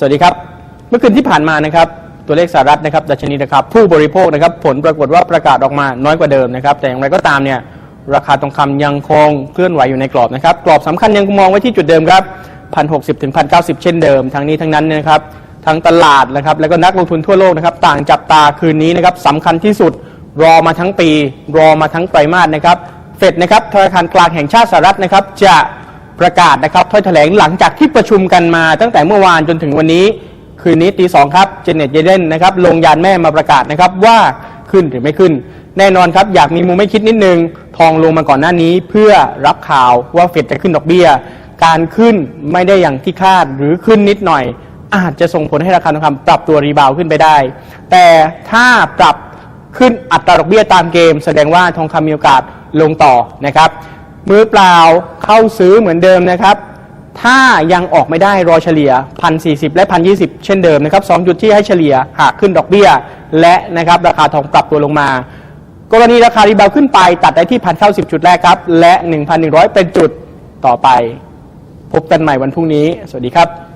สวัสดีครับ เมื่อคืนที่ผ่านมานะครับ ตัวเลขสหรัฐนะครับดัชนีราคาผู้บริโภคนะครับ ผลปรากฏว่าประกาศออกมาน้อยกว่าเดิมนะครับ แต่อย่างไรก็ตามเนี่ยราคาทองคำยังคงเคลื่อนไหวอยู่ในกรอบนะครับ กรอบสำคัญยังมองไว้ที่จุดเดิมครับ1,060ถึง1,090เช่นเดิม ทั้งนี้ทั้งนั้นเนยนะครับทั้งตลาดนะครับ แล้วก็นักลงทุนทั่วโลกนะครับ ต่างจับตาคืนนี้นะครับสำคัญที่สุดรอมาทั้งปี รอมาทั้งไตรมาสนะครับเฟดนะครับธนาคารกลางแห่งชาติสหรัฐนะครับ จะ ประกาศนะครับถ้อยแถลงหลังจากที่ประชุมกันมาตั้งแต่เมื่อวานจนถึงวันนี้ คืนนี้ตีสองครับเจเน็ตเยเดนนะครับลงยานแม่มาประกาศนะครับว่าขึ้นหรือไม่ขึ้น แน่นอนครับอยากมีมุมไม่คิดนิดนึง ทองลงมาก่อนหน้านี้เพื่อรับข่าวว่าเฟดจะขึ้นดอกเบี้ย การขึ้นไม่ได้อย่างที่คาดหรือขึ้นนิดหน่อย อาจจะส่งผลให้ราคาทองคำปรับตัวรีบาวขึ้นไปได้ แต่ถ้าปรับขึ้นอัตราดอกเบี้ยตามเกม แสดงว่าทองคำมีโอกาสลงต่อนะครับ มือเปล่าเข้าซื้อเหมือนเดิมนะครับ ถ้ายังออกไม่ได้รอเฉลี่ย 1,040 และ 1,020 เช่นเดิมนะครับ2จุดที่ให้เฉลี่ยหากขึ้นดอกเบี้ย และนะครับราคาทองปรับตัวลงมา กรณีราคารีบาวขึ้นไปตัดได้ที่1,090จุดแรกครับ และ 1,100 เป็นจุดต่อไป พบกันใหม่วันพรุ่งนี้ สวัสดีครับ